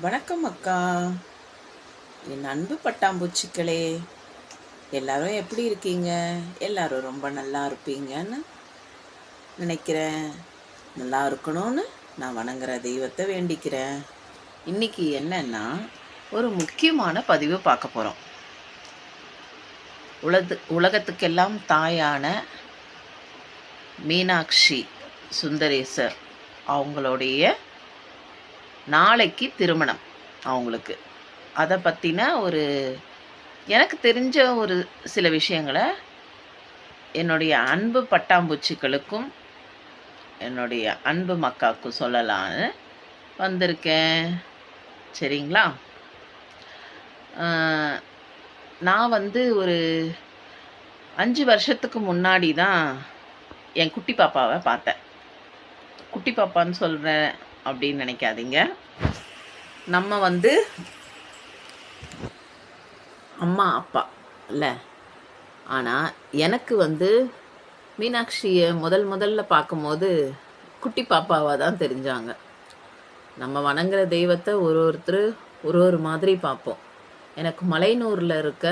வணக்கம் அக்கா. என் அன்பு பட்டாம்பூச்சிக்களே எல்லாரும் எப்படி இருக்கீங்க? எல்லாரும் ரொம்ப நல்லா இருப்பீங்கன்னு நினைக்கிறேன். நல்லா இருக்கணும்னு நான் வணங்குற தெய்வத்தை வேண்டிக்கிறேன். இன்னைக்கு என்னன்னா ஒரு முக்கியமான பதிவு பார்க்க போகிறோம் உலது உலகத்துக்கெல்லாம் தாயான மீனாட்சி சுந்தரேசர் அவங்களுடைய நாளைக்கு திருமணம் அவங்களுக்கு. அதை பற்றின ஒரு எனக்கு தெரிஞ்ச ஒரு சில விஷயங்களை என்னுடைய அன்பு பட்டாம்பூச்சிகளுக்கும் என்னுடைய அன்பு மக்காவுக்கும் சொல்லலான்னு வந்திருக்கேன். சரிங்களா? நான் வந்து ஒரு அஞ்சு வருஷத்துக்கு முன்னாடி தான் என் குட்டி பாப்பாவை பார்த்தேன். குட்டி பாப்பான்னு சொல்கிறேன் அப்படின்னு நினைக்காதீங்க. நம்ம வந்து அம்மா அப்பா இல்லை. ஆனால் எனக்கு வந்து மீனாட்சியை முதல் முதல்ல பார்க்கும்போது குட்டி பாப்பாவாக தான் தெரிஞ்சாங்க. நம்ம வணங்குற தெய்வத்தை ஒரு ஒருத்தர் ஒரு ஒரு மாதிரி பார்ப்போம். எனக்கு மலையனூரில் இருக்க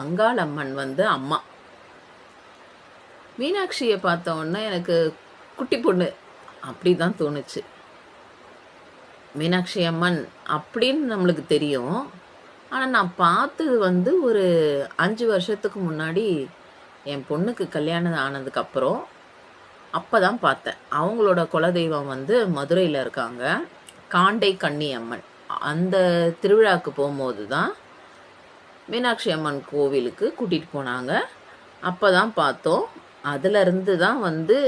அங்காள் அம்மன் வந்து அம்மா. மீனாட்சியை பார்த்த உடனே எனக்கு குட்டி பொண்ணு அப்படி தான் தோணுச்சு. மீனாட்சி அம்மன் அப்படின்னு நம்மளுக்கு தெரியும். ஆனால் நான் பார்த்தது வந்து ஒரு அஞ்சு வருஷத்துக்கு முன்னாடி என் பொண்ணுக்கு கல்யாணம் ஆனதுக்கப்புறம் அப்போ தான் பார்த்தேன். அவங்களோட குலதெய்வம் வந்து மதுரையில் இருக்காங்க. காண்டை கண்ணி அம்மன். அந்த திருவிழாவுக்கு போகும்போது தான் மீனாட்சி அம்மன் கோவிலுக்கு கூட்டிகிட்டு போனாங்க. அப்போ தான் பார்த்தோம். அதிலிருந்து தான் வந்து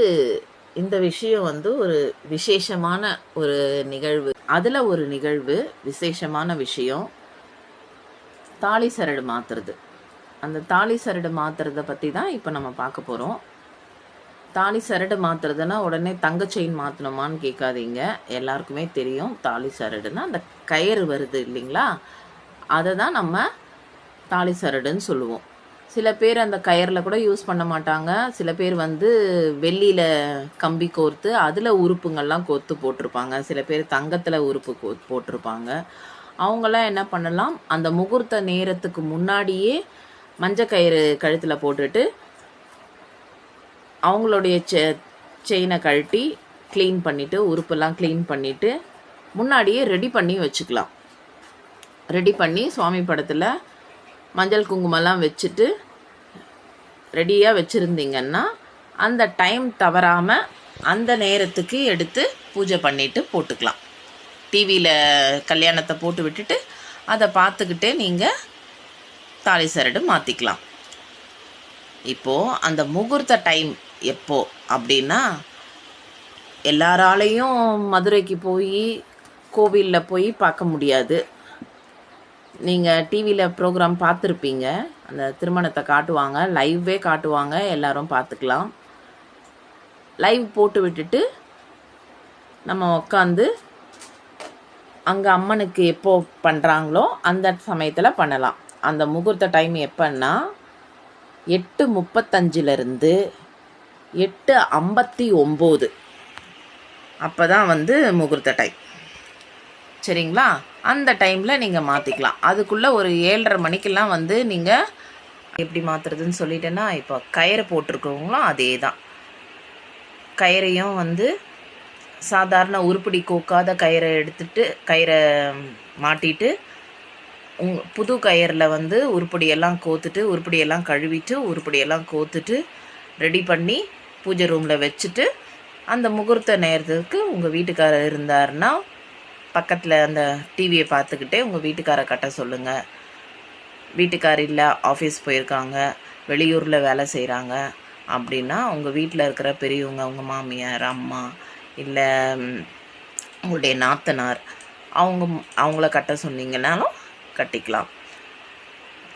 இந்த விஷயம் வந்து ஒரு விசேஷமான ஒரு நிகழ்வு. அதில் ஒரு நிகழ்வு விசேஷமான விஷயம். தாலி சரடு மாத்துறது. அந்த தாலி சரடு மாற்றுறத பற்றி தான் இப்போ நம்ம பார்க்க போகிறோம் தாலி சரடு மாற்றுறதுன்னா உடனே தங்க செயின் மாற்றணுமான்னு கேட்காதீங்க. எல்லாருக்குமே தெரியும் தாலி சரடுன்னா அந்த கயிறு வருது இல்லைங்களா? அதை தான் நம்ம தாலி சரடுன்னு சொல்லுவோம். சில பேர் அந்த கயரில் கூட யூஸ் பண்ண மாட்டாங்க. சில பேர் வந்து வெள்ளியில் கம்பி கோர்த்து அதில் உறுப்புங்கள்லாம் கோர்த்து போட்டிருப்பாங்க. சில பேர் தங்கத்தில் உறுப்பு கோ போட்டிருப்பாங்க. அவங்களாம் என்ன பண்ணலாம்? அந்த முகூர்த்த நேரத்துக்கு முன்னாடியே மஞ்சள் கயிறு கழுத்தில் போட்டுட்டு அவங்களுடைய செ செயினை கழட்டி க்ளீன் பண்ணிவிட்டு உறுப்பெல்லாம் க்ளீன் பண்ணிவிட்டு முன்னாடியே ரெடி பண்ணி வச்சுக்கலாம். ரெடி பண்ணி சுவாமி படத்தில் மஞ்சள் குங்குமம்லாம் வச்சுட்டு ரெடியாக வச்சுருந்தீங்கன்னா அந்த டைம் தவறாமல் அந்த நேரத்துக்கு எடுத்து பூஜை பண்ணிட்டு போட்டுக்கலாம். டிவியில் கல்யாணத்தை போட்டு விட்டுட்டு அதை பார்த்துக்கிட்டே நீங்கள் தாலி சரடு மாற்றிக்கலாம் இப்போது அந்த முகூர்த்த டைம் எப்போ அப்படின்னா எல்லாராலையும் மதுரைக்கு போய் கோவிலில் போய் பார்க்க முடியாது. நீங்கள் டிவியில் ப்ரோக்ராம் பார்த்துருப்பீங்க. அந்த திருமணத்தை காட்டுவாங்க. லைவ்வே காட்டுவாங்க. எல்லாரும் பார்த்துக்கலாம். லைவ் போட்டு விட்டுட்டு நம்ம உட்காந்து அங்கே அம்மனுக்கு எப்போ பண்ணுறாங்களோ அந்த சமயத்தில் பண்ணலாம். அந்த முகூர்த்த டைம் எப்போன்னா எட்டு முப்பத்தஞ்சிலேருந்து எட்டு ஐம்பத்தி ஒம்பது. அப்போ தான் வந்து முகூர்த்த டைம் சரிங்களா? அந்த டைமில் நீங்கள் மாற்றிக்கலாம் அதுக்குள்ளே ஒரு ஏழரை மணிக்கெல்லாம் வந்து நீங்கள் எப்படி மாற்றுறதுன்னு சொல்லிட்டேன்னா இப்போ கயிறு போட்டிருக்கவங்களும் அதே தான் கயிறையும் வந்து சாதாரண உருப்படி கோக்காத கயிறை எடுத்துட்டு கயிறை மாட்டிட்டு உங் புது கயிறில் வந்து உருப்படியெல்லாம் கோத்துட்டு உருப்படியெல்லாம் கழுவிட்டு உருப்படியெல்லாம் கோத்துட்டு ரெடி பண்ணி பூஜை ரூமில் வச்சுட்டு அந்த முகூர்த்த நேரத்துக்கு உங்கள் வீட்டுக்காரர் இருந்தாருன்னா பக்கத்தில் அந்த டிவியை பார்த்துக்கிட்டே உங்கள் வீட்டுக்காரை கட்ட சொல்லுங்கள் வீட்டுக்கார் இல்லை ஆஃபீஸ் போயிருக்காங்க வெளியூரில் வேலை செய்கிறாங்க அப்படின்னா உங்கள் வீட்டில் இருக்கிற பெரியவங்க உங்கள் மாமியார் அம்மா இல்லை உங்களுடைய நாத்தனார் அவங்க அவங்கள கட்ட சொன்னீங்கனாலும் கட்டிக்கலாம்.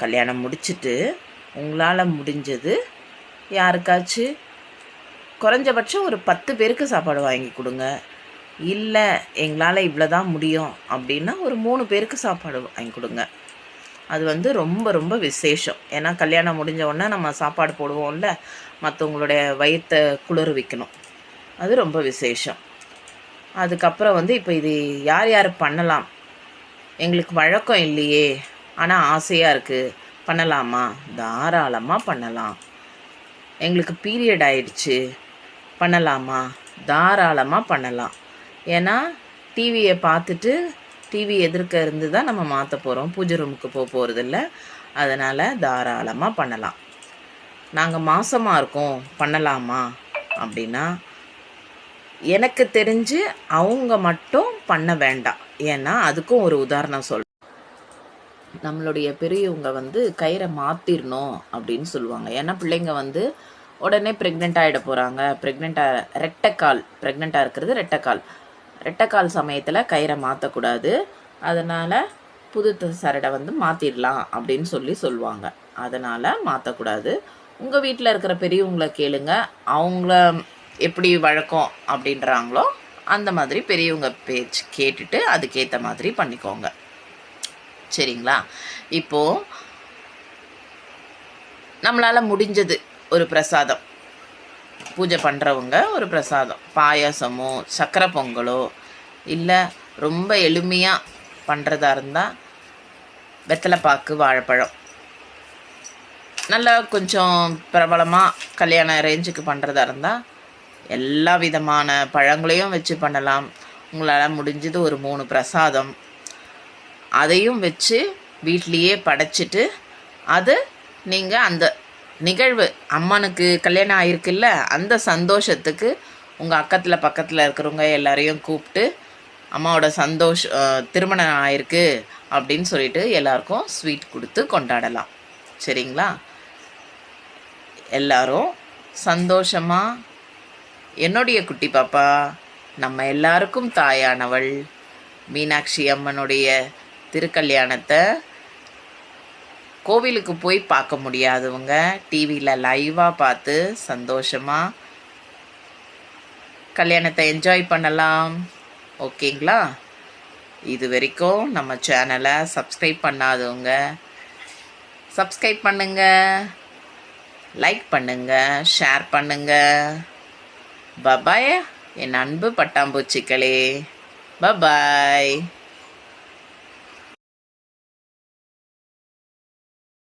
கல்யாணம் முடிச்சுட்டு உங்களால் முடிஞ்சது யாருக்காச்சும் குறைஞ்சபட்சம் ஒரு பத்து பேருக்கு சாப்பாடு வாங்கி கொடுங்க. இல்லை எங்களால் இவ்வளோ தான் முடியும் அப்படின்னா ஒரு மூணு பேருக்கு சாப்பாடு வாங்கி கொடுங்க. அது வந்து ரொம்ப ரொம்ப விசேஷம். ஏன்னா கல்யாணம் முடிஞ்ச உடனே நம்ம சாப்பாடு போடுவோம்ல மற்றவங்களுடைய வயிற்றை குளிர் வைக்கணும் அது ரொம்ப விசேஷம். அதுக்கப்புறம் வந்து இப்போ இது யார் யார் பண்ணலாம்? எங்களுக்கு வழக்கம் இல்லையே. ஆனால் ஆசையாக இருக்குது பண்ணலாமா? தாராளமாக பண்ணலாம். எங்களுக்கு பீரியட் ஆயிடுச்சு. பண்ணலாமா? தாராளமாக பண்ணலாம். ஏன்னா டிவியை பார்த்துட்டு டிவி எதிர்க்க இருந்து தான் நம்ம மாற்ற போகிறோம் பூஜை ரூமுக்கு போக போகிறதில்ல அதனால் தாராளமாக பண்ணலாம். நாங்கள் மாசமாக இருக்கோம். பண்ணலாமா? அப்படின்னா எனக்கு தெரிஞ்சு அவங்க மட்டும் பண்ண வேண்டாம். ஏன்னா அதுக்கும் ஒரு உதாரணம் சொல் நம்மளுடைய பெரியவங்க வந்து கயிறை மாற்றிடணும் அப்படின்னு சொல்லுவாங்க. ஏன்னா பிள்ளைங்க வந்து உடனே ப்ரெக்னெண்ட் ஆகிட போகிறாங்க ப்ரெக்னெண்ட்டாக ரெட்டைக்கால் ப்ரெக்னெண்ட்டாக இருக்கிறது ரெட்டைக்கால் ரெட்டைக்கால் சமயத்தில் கயிறை மாற்றக்கூடாது அதனால் புது சரடை வந்து மாற்றிடலாம் அப்படின்னு சொல்லி சொல்லுவாங்க. அதனால் மாற்றக்கூடாது உங்கள் வீட்டில் இருக்கிற பெரியவங்களை கேளுங்க. அவங்கள எப்படி வழக்கம் அப்படின்றாங்களோ அந்த மாதிரி பெரியவங்க பேச்சு கேட்டுட்டு அதுக்கேற்ற மாதிரி பண்ணிக்கோங்க. சரிங்களா? இப்போது நம்மளால் முடிஞ்சது ஒரு பிரசாதம். பூஜை பண்ணுறவங்க ஒரு பிரசாதம். பாயாசமோ சக்கரை பொங்கலோ இல்லை ரொம்ப எளிமையாக பண்ணுறதா இருந்தால் வெத்தலைப்பாக்கு வாழைப்பழம். நல்லா கொஞ்சம் பிரபலமாக கல்யாண ரேஞ்சுக்கு பண்ணுறதா இருந்தால் எல்லா விதமான பழங்களையும் வச்சு பண்ணலாம். உங்களால் முடிஞ்சது ஒரு மூணு பிரசாதம். அதையும் வச்சு வீட்லேயே படைச்சிட்டு அது நீங்கள் அந்த நிகழ்வு. அம்மனுக்கு கல்யாணம் ஆயிருக்குல்ல அந்த சந்தோஷத்துக்கு உங்கள் அக்கத்தில் பக்கத்தில் இருக்கிறவங்க எல்லாரையும் கூப்பிட்டு அம்மாவோட சந்தோஷ திருமணம் ஆயிருக்கு அப்படின்னு சொல்லிட்டு எல்லாருக்கும் ஸ்வீட் கொடுத்து கொண்டாடலாம். சரிங்களா? எல்லாரும் சந்தோஷமாக என்னுடைய குட்டி பாப்பா நம்ம எல்லாருக்கும் தாயானவள். மீனாட்சி அம்மனுடைய திருக்கல்யாணத்தை கோவிலுக்கு போய் பார்க்க முடியாதவங்க டிவியில் லைவாக பார்த்து சந்தோஷமாக கல்யாணத்தை என்ஜாய் பண்ணலாம். ஓகேங்களா? இது வரைக்கும் நம்ம சேனலை சப்ஸ்கிரைப் பண்ணாதவங்க சப்ஸ்கிரைப் பண்ணுங்கள் லைக் பண்ணுங்கள் ஷேர் பண்ணுங்கள் பபாய் என் அன்பு பட்டாம்பூச்சிக்களே பபாய்